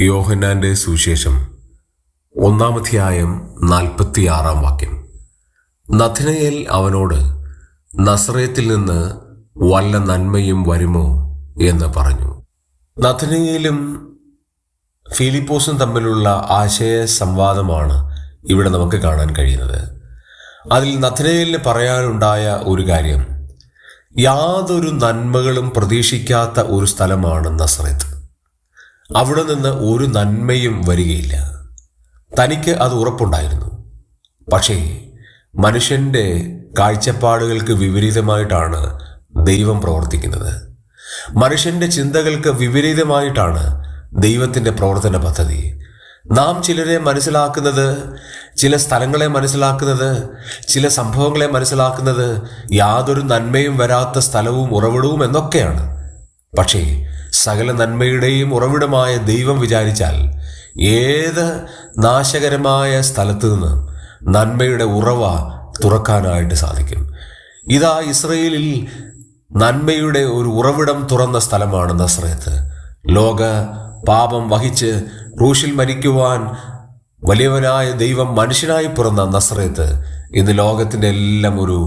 യോഹന്നാന്റെ സുവിശേഷം ഒന്നാമധ്യായം നാൽപ്പത്തിയാറാം വാക്യം. നഥനയേൽ അവനോട് നസ്രയത്തിൽ നിന്ന് വല്ല നന്മയും വരുമോ? എന്ന് പറഞ്ഞു. നഥനയേലും ഫിലിപ്പോസും തമ്മിലുള്ള ആശയ സംവാദമാണ് ഇവിടെ നമുക്ക് കാണാൻ കഴിയുന്നത്. അതിൽ നഥനയേലിന് പറയാനുണ്ടായ ഒരു കാര്യം യാതൊരു നന്മകളും പ്രതീക്ഷിക്കാത്ത ഒരു സ്ഥലമാണ് നസ്രത്ത് അവിടെ നിന്ന് ഒരു നന്മയും വരികയില്ല. തനിക്ക് അത് ഉറപ്പുണ്ടായിരുന്നു. പക്ഷേ മനുഷ്യന്റെ കാഴ്ചപ്പാടുകൾക്ക് വിപരീതമായിട്ടാണ് ദൈവം പ്രവർത്തിക്കുന്നത്. മനുഷ്യന്റെ ചിന്തകൾക്ക് വിപരീതമായിട്ടാണ് ദൈവത്തിന്റെ പ്രവർത്തന പദ്ധതി. നാം ചിലരെ മനസ്സിലാക്കുന്നത് ചില സ്ഥലങ്ങളെ മനസ്സിലാക്കുന്നത് ചില സംഭവങ്ങളെ മനസ്സിലാക്കുന്നത് യാതൊരു നന്മയും വരാത്ത സ്ഥലവും ഉറവിടവും എന്നൊക്കെയാണ്. പക്ഷേ സകല നന്മയുടെയും ഉറവിടമായ ദൈവം വിചാരിച്ചാൽ ഏത് നാശകരമായ സ്ഥലത്ത് നിന്ന് നന്മയുടെ ഉറവ തുറക്കാനായിട്ട് സാധിക്കും. ഇതാ ഇസ്രയേലിൽ നന്മയുടെ ഒരു ഉറവിടം തുറന്ന സ്ഥലമാണ് നസ്രത്ത്. ലോക പാപം വഹിച്ച് റൂഷിൽ മരിക്കുവാൻ വലിയവനായ ദൈവം മനുഷ്യനായി പിറന്ന നസ്രയത്ത് ഇന്ന് ലോകത്തിന്റെ എല്ലാം ഒരു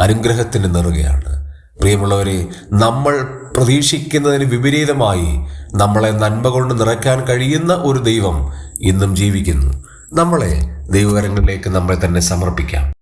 അനുഗ്രഹത്തിന് നിറുകയാണ് പ്രിയമുള്ളവരെ നമ്മൾ പ്രതീക്ഷിക്കുന്നതിന് വിപരീതമായി നമ്മളെ നന്മ കൊണ്ട് നിറയ്ക്കാൻ കഴിയുന്ന ഒരു ദൈവം ഇന്നും ജീവിക്കുന്നു. നമ്മളെ ദൈവകരങ്ങളിലേക്ക് നമ്മളെ തന്നെ സമർപ്പിക്കാം.